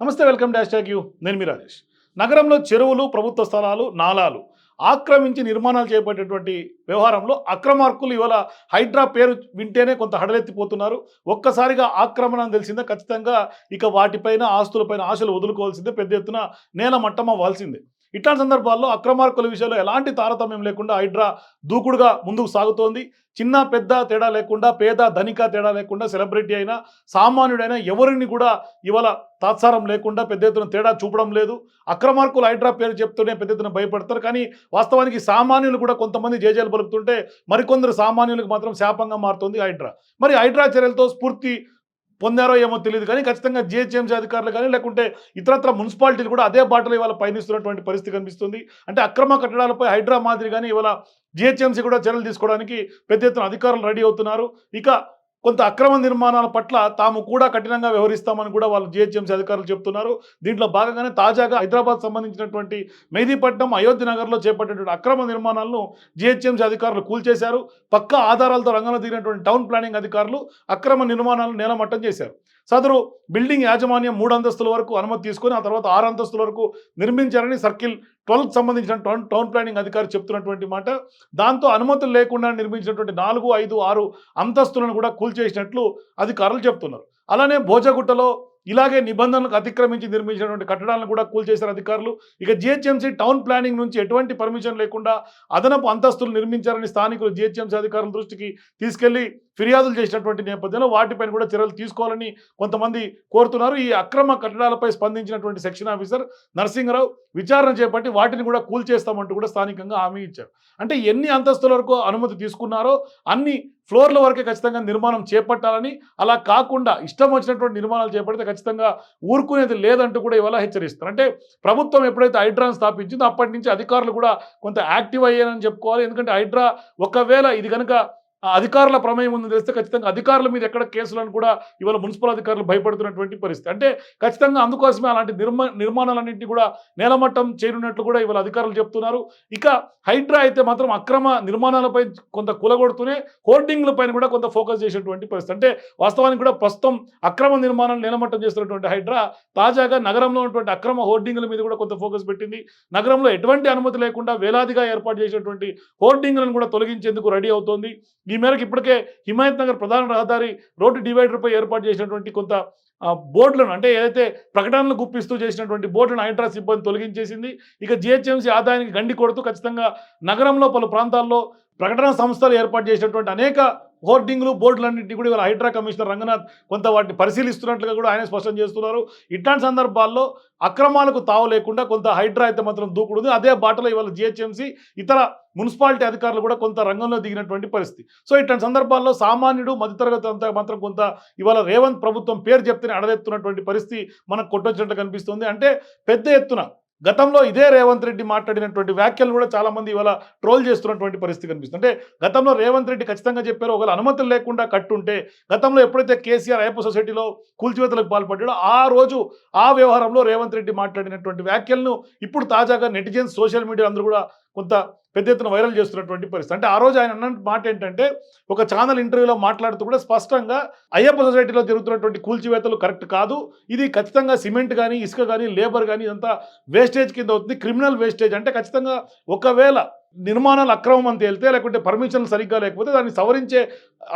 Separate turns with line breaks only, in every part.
నమస్తే welcome dash tax you. నేను మీ రాజేష్. నగరంలో చెరువులు ప్రభుత్వ స్థలాలు నాలాలు ఆక్రమించి నిర్మాణాలు చేపట్టేటువంటి వ్యవహారంలో అక్రమార్కులు ఇవాళ హైడ్రా పేరు వింటేనే కొంత హడలెత్తిపోతున్నారు. ఒక్కసారిగా ఆక్రమణ తెలిసిందే ఖచ్చితంగా ఇక వాటిపైన ఆస్తులపైన ఆశలు వదులుకోవాల్సిందే పెద్ద ఎత్తున నేల మట్టం అవ్వాల్సిందే ఇట్లాంటి సందర్భాల్లో అక్రమార్కుల విషయంలో ఎలాంటి తారతమ్యం లేకుండా హైడ్రా దూకుడుగా ముందుకు సాగుతోంది. చిన్న పెద్ద తేడా లేకుండా పేద ధనిక తేడా లేకుండా సెలబ్రిటీ అయినా సామాన్యుడైనా ఎవరిని కూడా ఇవాళ తాత్సారం లేకుండా పెద్ద ఎత్తున తేడా చూపడం లేదు. అక్రమార్కులు హైడ్రా పేరు చెప్తూనే పెద్ద ఎత్తున భయపడతారు. కానీ వాస్తవానికి సామాన్యులు కూడా కొంతమంది జేజేలు పలుకుతుంటే మరికొందరు సామాన్యులకు మాత్రం శాపంగా మారుతుంది హైడ్రా. మరి హైడ్రా చర్యలతో స్ఫూర్తి పొందారో ఏమో తెలియదు కానీ ఖచ్చితంగా జిహెచ్ఎంసీ అధికారులు కానీ లేకుంటే ఇతరత్ర మున్సిపాలిటీలు కూడా అదే బాటలో ఇవాళ పయనిస్తున్నటువంటి పరిస్థితి కనిపిస్తుంది. అంటే అక్రమ కట్టడాలపై హైడ్రా మాదిరి కానీ ఇవాళ జిహెచ్ఎంసీ కూడా చర్యలు తీసుకోవడానికి పెద్ద ఎత్తున అధికారులు రెడీ అవుతున్నారు. ఇక కొంత అక్రమ నిర్మాణాల పట్ల తాము కూడా కఠినంగా వ్యవహరిస్తామని కూడా వాళ్ళు జిహెచ్ఎంసీ అధికారులు చెప్తున్నారు. దీంట్లో భాగంగానే తాజాగా హైదరాబాద్ సంబంధించినటువంటి మెహదీపట్నం అయోధ్య నగర్లో చేపట్టినటువంటి అక్రమ నిర్మాణాలను జిహెచ్ఎంసీ అధికారులు కూల్చేశారు. పక్క ఆధారాలతో రంగంలో దిగినటువంటి టౌన్ ప్లానింగ్ అధికారులు అక్రమ నిర్మాణాలను నేలమట్టం చేశారు. సదరు బిల్డింగ్ యాజమాన్యం మూడు అంతస్తుల వరకు అనుమతి తీసుకొని ఆ తర్వాత ఆరు అంతస్తుల వరకు నిర్మించారని సర్కిల్ ట్వెల్వ్ సంబంధించిన టౌన్ టౌన్ ప్లానింగ్ అధికారి చెప్తున్నటువంటి మాట. దాంతో అనుమతులు లేకుండా నిర్మించినటువంటి నాలుగు ఐదు ఆరు అంతస్తులను కూడా కూల్చేసినట్లు అధికారులు చెప్తున్నారు. అలానే భోజగుట్టలో ఇలాగే నిబంధనలకు అతిక్రమించి నిర్మించినటువంటి కట్టడాలను కూడా కూల్చేశారు అధికారులు. ఇక జిహెచ్ఎంసీ టౌన్ ప్లానింగ్ నుంచి ఎటువంటి పర్మిషన్ లేకుండా అదనపు అంతస్తులు నిర్మించారని స్థానికులు జిహెచ్ఎంసీ అధికారుల దృష్టికి తీసుకెళ్ళి ఫిర్యాదులు చేసినటువంటి నేపథ్యంలో వాటిపైన కూడా చర్యలు తీసుకోవాలని కొంతమంది కోరుతున్నారు. ఈ అక్రమ కట్టడాలపై స్పందించినటువంటి సెక్షన్ ఆఫీసర్ నరసింహరావు విచారణ చేపట్టి వాటిని కూడా కూల్చేస్తామంటూ కూడా స్థానికంగా హామీ ఇచ్చారు. అంటే ఎన్ని అంతస్తుల వరకు అనుమతి తీసుకున్నారో అన్ని ఫ్లోర్ల వరకే ఖచ్చితంగా నిర్మాణం చేపట్టాలని అలా కాకుండా ఇష్టం వచ్చినటువంటి నిర్మాణాలు చేపడితే ఖచ్చితంగా ఊరుకునేది లేదంటూ కూడా ఇవాళ హెచ్చరిస్తారు. అంటే ప్రభుత్వం ఎప్పుడైతే హైడ్రాను స్థాపించిందో అప్పటి నుంచి అధికారులు కూడా కొంత యాక్టివ్ అయ్యారని చెప్పుకోవాలి. ఎందుకంటే హైడ్రా ఒకవేళ ఇది కనుక అధికారుల ప్రమేయం ఉందని తెలిస్తే ఖచ్చితంగా అధికారుల మీద ఎక్కడ కేసులను కూడా ఇవాళ మున్సిపల్ అధికారులు భయపడుతున్నటువంటి పరిస్థితి. అంటే ఖచ్చితంగా అందుకోసమే అలాంటి నిర్మా నిర్మాణాలన్నింటినీ కూడా నేలమట్టం చేరినట్లు కూడా ఇవాళ అధికారులు చెప్తున్నారు. ఇక హైడ్రా అయితే మాత్రం అక్రమ నిర్మాణాలపై కొంత కూలగొడుతూనే హోర్డింగ్లపైన కూడా కొంత ఫోకస్ చేసినటువంటి పరిస్థితి. అంటే వాస్తవానికి కూడా ప్రస్తుతం అక్రమ నిర్మాణాలు నేలమట్టం చేస్తున్నటువంటి హైడ్రా తాజాగా నగరంలో ఉన్నటువంటి అక్రమ హోర్డింగ్ల మీద కూడా కొంత ఫోకస్ పెట్టింది. నగరంలో ఎటువంటి అనుమతి లేకుండా వేలాదిగా ఏర్పాటు చేసినటువంటి హోర్డింగ్లను కూడా తొలగించేందుకు రెడీ అవుతోంది. ఈ మేరకు ఇప్పటికే హిమాయత్ నగర్ ప్రధాన రహదారి రోడ్డు డివైడర్పై ఏర్పాటు చేసినటువంటి కొంత బోర్డులను అంటే ఏదైతే ప్రకటనలు గుప్పిస్తూ చేసినటువంటి బోర్డులను హైడ్రా సిబ్బంది తొలగించేసింది ఇక జిహెచ్ఎంసీ ఆదాయానికి గండి కొడుతూ ఖచ్చితంగా నగరంలో పలు ప్రాంతాల్లో ప్రకటన సంస్థలు ఏర్పాటు చేసినటువంటి అనేక హోర్డింగ్లు బోర్డులన్నింటినీ కూడా ఇవాళ హైడ్రా కమిషనర్ రంగనాథ్ కొంత వాటిని పరిశీలిస్తున్నట్లుగా కూడా ఆయన స్పష్టం చేస్తున్నారు. ఇట్లాంటి సందర్భాల్లో అక్రమాలకు తావు లేకుండా కొంత హైడ్రా అయితే మాత్రం దూకుడుంది అదే బాటలో ఇవాళ జిహెచ్ఎంసీ ఇతర మున్సిపాలిటీ అధికారులు కూడా కొంత రంగంలో దిగినటువంటి పరిస్థితి. సో ఇట్లాంటి సందర్భాల్లో సామాన్యుడు మధ్యతరగతి అంతా మాత్రం కొంత ఇవాళ రేవంత్ ప్రభుత్వం పేరు చెప్తేనే అడదెత్తున్నటువంటి పరిస్థితి మనకు కొట్టొచ్చినట్టు కనిపిస్తుంది. అంటే పెద్ద ఎత్తున గతంలో ఇదే రేవంత్ రెడ్డి మాట్లాడినటువంటి వ్యాఖ్యలు కూడా చాలామంది ఇవాళ ట్రోల్ చేస్తున్నటువంటి పరిస్థితి కనిపిస్తుంది. అంటే గతంలో రేవంత్ రెడ్డి ఖచ్చితంగా చెప్పారు ఒకవేళ అనుమతులు లేకుండా కట్టుంటే గతంలో ఎప్పుడైతే కేసీఆర్ అయ్యప్ప సొసైటీలో కూల్చివేతలకు పాల్పడ్డాడో ఆ రోజు ఆ వ్యవహారంలో రేవంత్ రెడ్డి మాట్లాడినటువంటి వ్యాఖ్యలను ఇప్పుడు తాజాగా నెటిజన్స్ సోషల్ మీడియా అందరూ కూడా కొంత పెద్ద ఎత్తున వైరల్ చేస్తున్నటువంటి పరిస్థితి. అంటే ఆ రోజు ఆయన అన్న మాట ఏంటంటే ఒక ఛానల్ ఇంటర్వ్యూలో మాట్లాడుతూ కూడా స్పష్టంగా అయ్యప్ప సొసైటీలో జరుగుతున్నటువంటి కూల్చివేతలు కరెక్ట్ కాదు. ఇది ఖచ్చితంగా సిమెంట్ కానీ ఇసుక కానీ లేబర్ కానీ ఇదంతా వేస్టేజ్ కింద అవుతుంది. Criminal wastage. అంటే ఖచ్చితంగా ఒకవేళ నిర్మాణాలు అక్రమం అని తేలితే లేకుంటే పర్మిషన్లు సరిగ్గా లేకపోతే దాన్ని సవరించే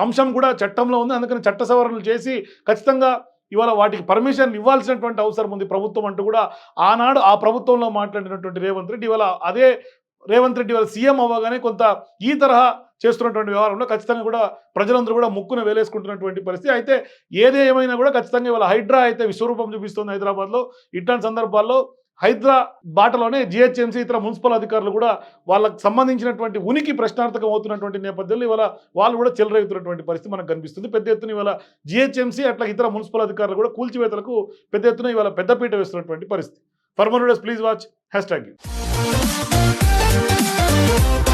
అంశం కూడా చట్టంలో ఉంది. అందుకని చట్ట సవరణలు చేసి ఖచ్చితంగా ఇవాళ వాటికి పర్మిషన్ ఇవ్వాల్సినటువంటి అవసరం ఉంది ప్రభుత్వం అంటూ కూడా. ఆనాడు ఆ ప్రభుత్వంలో మాట్లాడినటువంటి రేవంత్ రెడ్డి ఇవాళ అదే రేవంత్ రెడ్డి వాళ్ళ సీఎం అవ్వగానే కొంత ఈ తరహా చేస్తున్నటువంటి వ్యవహారంలో ఖచ్చితంగా కూడా ప్రజలందరూ కూడా ముక్కున వేలేసుకుంటున్నటువంటి పరిస్థితి. అయితే ఏది ఏమైనా కూడా ఖచ్చితంగా ఇవాళ హైడ్రా అయితే విశ్వరూపం చూపిస్తుంది హైదరాబాద్లో. ఇట్లాంటి సందర్భాల్లో హైదరా బాటలోనే జిహెచ్ఎంసీ ఇతర మున్సిపల్ అధికారులు కూడా వాళ్ళకి సంబంధించినటువంటి ఉనికి ప్రశ్నార్థకం అవుతున్నటువంటి నేపథ్యంలో ఇవాళ వాళ్ళు కూడా చెలరేగుతున్నటువంటి పరిస్థితి మనకు కనిపిస్తుంది. పెద్ద ఎత్తున ఇవాళ జిహెచ్ఎంసీ అట్లా ఇతర మున్సిపల్ అధికారులు కూడా కూల్చివేతలకు పెద్ద ఎత్తున ఇవాళ పెద్దపీట వేస్తున్నటువంటి పరిస్థితి. For more please watch hashtag Thank you.